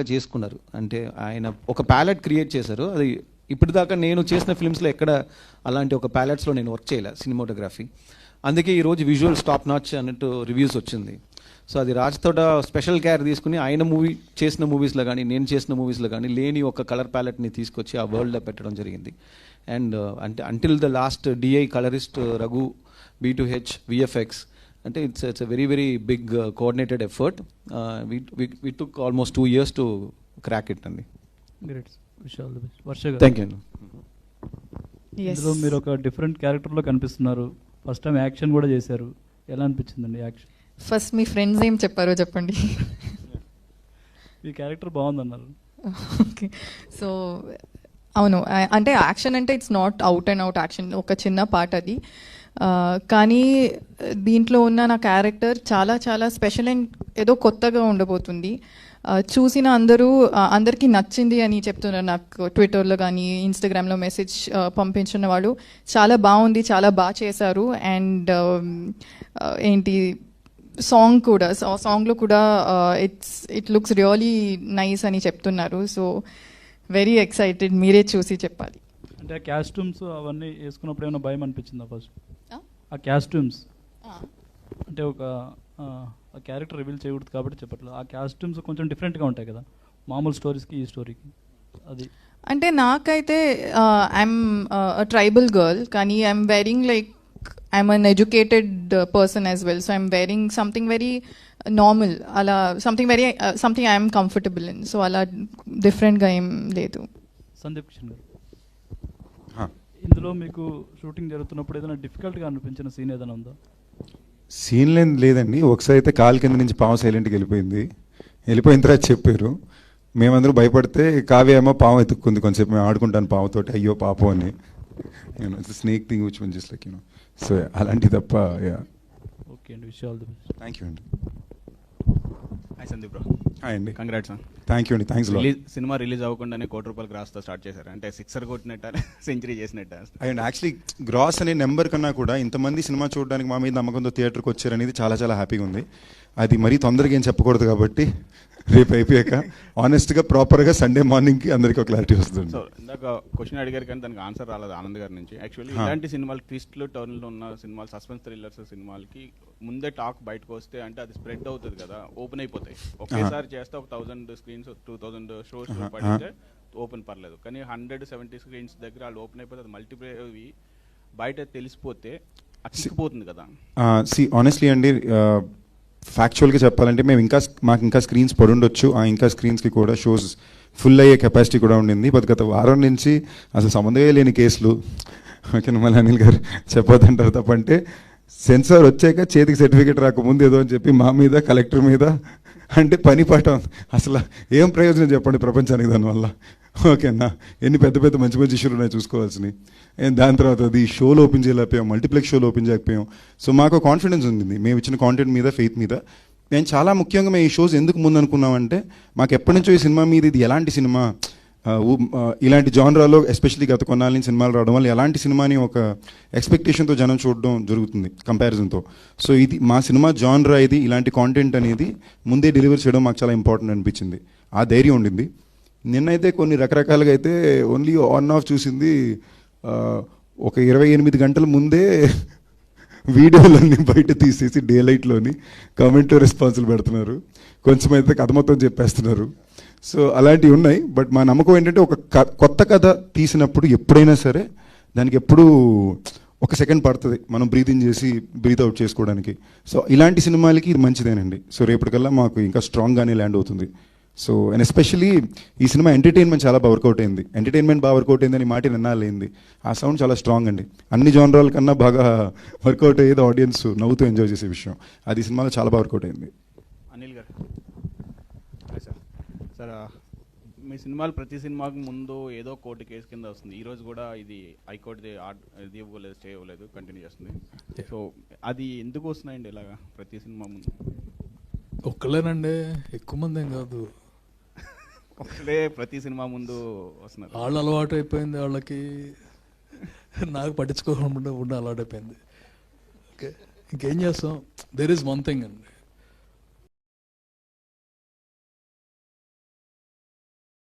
చేసుకున్నారు. అంటే ఆయన ఒక ప్యాలెట్ క్రియేట్ చేశారు. అది ఇప్పటిదాకా నేను చేసిన ఫిల్మ్స్లో ఎక్కడ అలాంటి ఒక ప్యాలెట్స్లో నేను వర్క్ చేయలే సినిమాటోగ్రఫీ అందుకే ఈరోజు విజువల్ స్టాప్ నాచ్ అన్నట్టు రివ్యూస్ వచ్చింది. సో అది రాజ్ తోట స్పెషల్ కేర్ తీసుకుని ఆయన మూవీ చేసిన మూవీస్లో కానీ నేను చేసిన మూవీస్లో కానీ లేని ఒక కలర్ ప్యాలెట్ని తీసుకొచ్చి ఆ వరల్డ్లో పెట్టడం జరిగింది. అండ్ uh, అంటే until the last DI colourist Raghu B to H VFX అంటే it's it's very very big coordinated effort we took almost two years to crack it అండి great wish all the best Varsha గారు. Thank you. ఇందులో మీరు ఒక different క్యారెక్టర్లో కనిపిస్తున్నారు. First time action కూడా చేశారు. ఎలా అనిపించిందండి యాక్షన్ ఫస్ట్ మీ ఫ్రెండ్స్ ఏం చెప్పారో చెప్పండి. ఈ క్యారెక్టర్ బాగుందన్నారు. ఓకే సో అవును. అంటే యాక్షన్ అంటే it's not out and out action ఒక చిన్న పార్ట్ అది. కానీ దీంట్లో ఉన్న నా క్యారెక్టర్ చాలా చాలా స్పెషల్ అండ్ ఏదో కొత్తగా ఉండబోతుంది. చూసిన అందరూ అందరికీ నచ్చింది అని చెప్తున్నారు నాకు. ట్విట్టర్లో కానీ ఇన్స్టాగ్రామ్లో మెసేజ్ పంపించిన వాళ్ళు. చాలా బాగుంది చాలా బాగా చేశారు. అండ్ ఏంటి సాంగ్ కూడా సాంగ్లో కూడా it's it looks really nice అని చెప్తున్నారు. సో వెరీ ఎక్సైటెడ్ మీరే చూసి చెప్పాలి. అంటే క్యాస్ట్యూమ్స్ అవన్నీ వేసుకున్నప్పుడు ఏమైనా భయం అనిపించిందా ఫస్ట్? ఆ? క్యాస్ట్యూమ్స్ అంటే ఒక ఆ, క్యారెక్టర్ రివీల్ చేయకూడదు కాబట్టి చెప్పట్లేదు. ఆ క్యాస్ట్యూమ్స్ కొంచెం డిఫరెంట్గా ఉంటాయి కదా. మామూలు స్టోరీస్కి ఈ స్టోరీకి. అది. అంటే నాకైతే ఐఎమ్ ట్రైబల్ గర్ల్ కానీ I'm wearing like I'm uneducated person as well so I'm wearing something very normal అలా something very something I'm comfortable in so అలా డిఫరెంట్గా ఏం లేదు. సందీప్ కిషన్ గారు. ఇందులో మీకు షూటింగ్ జరుగుతున్నప్పుడు ఏదైనా డిఫికల్ట్గా అనిపించిన సీన్ ఏదైనా ఉందా? సీన్ లేని లేదండి. ఒకసారి అయితే కాలు కింద నుంచి పాము సైలెంట్కి వెళ్ళిపోయింది. వెళ్ళిపోయిన తర్వాత చెప్పారు. మేమందరూ భయపడితే కావ్య ఏమో పాము ఎత్తుక్కుంది కొంచెంసేపు. మేము ఆడుకుంటాను పాముతోటి. అయ్యో పాపం అని. నేను snake thing which one just like you know so అలాంటి తప్ప ఓకే అండి wish all the best thank you అండి. హాయ్ సందీప్ బ్రో హాయ్ అండి. కంగ్రాట్స్ థ్యాంక్ యూ అండి. థ్యాంక్స్ రిలీజ్ సినిమా రిలీజ్ అవ్వకుండానే కోటి రూపాయలు గ్రాస్తో స్టార్ట్ చేశారు. అంటే సిక్సర్ కొట్టినట్ట సెంచరీ చేసినట్ట అండ్ యాక్చువల్లీ గ్రాస్ అనే నెంబర్ కన్నా కూడా ఇంతమంది సినిమా చూడడానికి మా మీద నమ్మకంతో థియేటర్కి వచ్చారనేది చాలా చాలా హ్యాపీగా ఉంది. అది మరీ తొందరగా ఏం చెప్పకూడదు కాబట్టి రేపు అయిపోయాక ఆనెస్ట్గా ప్రాపర్గా సండే మార్నింగ్కి అందరికీ ఒక క్లారిటీ వస్తుంది. సో ఇందాక క్వశ్చన్ అడిగారు కానీ దానికి ఆన్సర్ రాలేదు ఆనంద్ గారి నుంచి. యాక్చువల్లీ. ఇలాంటి సినిమాలు ట్విస్ట్లు టర్న్లు ఉన్న సినిమాలు సస్పెన్స్ థ్రిల్లర్స్ సినిమాలకి ముందే టాక్ బయటకు వస్తే అంటే అది స్ప్రెడ్ అవుతుంది కదా ఓపెన్ అయిపోతాయి. ఒకేసారి చేస్తే ఒక thousand screens two thousand shows పడితే ఓపెన్ పర్లేదు. కానీ హండ్రెడ్ సెవెంటీ స్క్రీన్స్ దగ్గర వాళ్ళు ఓపెన్ అయిపోతే అది మల్టీప్లే అవి బయట తెలిసిపోతే అచ్చిపోతుంది కదా. సి ఆనెస్ట్లీ అండి ఫ్యాక్చువల్గా చెప్పాలంటే మేము ఇంకా మాకు ఇంకా స్క్రీన్స్ పడుండొచ్చు. ఆ ఇంకా స్క్రీన్స్కి కూడా షోస్ ఫుల్ అయ్యే కెపాసిటీ కూడా ఉండింది. బట్ గత వారం నుంచి అసలు సంబంధమే లేని కేసులు. ఓకే మళ్ళీ అనిల్ గారు చెప్పొద్దంటారు తప్పంటే సెన్సార్ వచ్చాక చేతికి సర్టిఫికేట్ రాకముందు ఏదో అని చెప్పి మా మీద కలెక్టర్ మీద అంటే పని పాట అసలు ఏం ప్రయోజనం చెప్పండి ప్రపంచానికి దానివల్ల? ఓకేనా? ఎన్ని పెద్ద పెద్ద మంచి మంచి ఇష్యూలు ఉన్నాయి చూసుకోవాల్సినవి. దాని తర్వాత అది షోలు ఓపెన్ చేయలేకపోయాం మల్టీప్లెక్స్ షోలు ఓపెన్ చేయకపోయాం సో మాకు కాన్ఫిడెన్స్ ఉంది మేము ఇచ్చిన కాంటెంట్ మీద ఫెయిత్ మీద. నేను చాలా ముఖ్యంగా మేము ఈ షోస్ ఎందుకు ముందు అనుకున్నామంటే మాకు ఎప్పటి నుంచో ఈ సినిమా మీద ఇది ఎలాంటి సినిమా? ఇలాంటి జానరాలో ఎస్పెషల్లీ గత కొన్నాళ్ళ నుంచి సినిమాలు రావడం వల్ల ఎలాంటి సినిమాని ఒక ఎక్స్పెక్టేషన్తో జనం చూడడం జరుగుతుంది కంపారిజన్తో. సో ఇది మా సినిమా జానరా ఇది ఇలాంటి కాంటెంట్ అనేది ముందే డెలివర్ చేయడం మాకు చాలా ఇంపార్టెంట్ అనిపించింది. ఆ ధైర్యం ఉండింది. నిన్నైతే కొన్ని రకరకాలుగా అయితే ఓన్లీ ఆన్ ఆఫ్ చూసింది ఒక ఇరవై ఎనిమిది గంటల ముందే వీడియోలన్నీ బయట తీసేసి డే లైట్లోని కామెంట్ రెస్పాన్సులు పెడుతున్నారు. కొంచెం అయితే కథ మొత్తం చెప్పేస్తున్నారు. సో అలాంటివి ఉన్నాయి. బట్ మా నమ్మకం ఏంటంటే ఒక కొత్త కథ తీసినప్పుడు ఎప్పుడైనా సరే దానికి ఎప్పుడూ ఒక సెకండ్ పడుతుంది మనం బ్రీతింగ్ చేసి బ్రీత్ అవుట్ చేసుకోవడానికి. సో ఇలాంటి సినిమాలకి ఇది మంచిదేనండి. సో రేపటికల్లా మాకు ఇంకా స్ట్రాంగ్గానే ల్యాండ్ అవుతుంది. సో అండ్ ఎస్పెషల్లీ ఈ సినిమా ఎంటర్టైన్మెంట్ చాలా బాగా వర్కౌట్ అయింది. ఎంటర్టైన్మెంట్ బాగా వర్కౌట్ అయిందని మాట నిన్నాలేంది ఆ సౌండ్ చాలా స్ట్రాంగ్ అండి. అన్ని జానరాల కన్నా బాగా వర్కౌట్ అయ్యేది ఆడియన్స్ నవ్వుతూ ఎంజాయ్ చేసే విషయం. అది ఈ సినిమాలో చాలా బాగా వర్కౌట్ అయింది. అనిల్ గారు. సార్ మీ సినిమాలు ప్రతి సినిమాకి ముందు ఏదో కోర్టు కేసు కింద వస్తుంది. ఈ రోజు కూడా ఇది హైకోర్టుది ఆర్డ్- ఇది ఇవ్వలేదు స్టే ఇవ్వలేదు కంటిన్యూ చేస్తుంది. సో అది ఎందుకు వస్తున్నాయండి ఇలాగా ప్రతి సినిమా ముందు? ఒక్కలేనండి ఎక్కువ మంది ఏం కాదు. ఒకటే ప్రతి సినిమా ముందు వస్తున్నారు. వాళ్ళు అలవాటు అయిపోయింది వాళ్ళకి. నాకు పట్టించుకోకుండా ఉండే అలవాటు అయిపోయింది. ఓకే? ఇంకేం చేస్తాం? దెర్ ఈస్ వన్ థింగ్ అండి.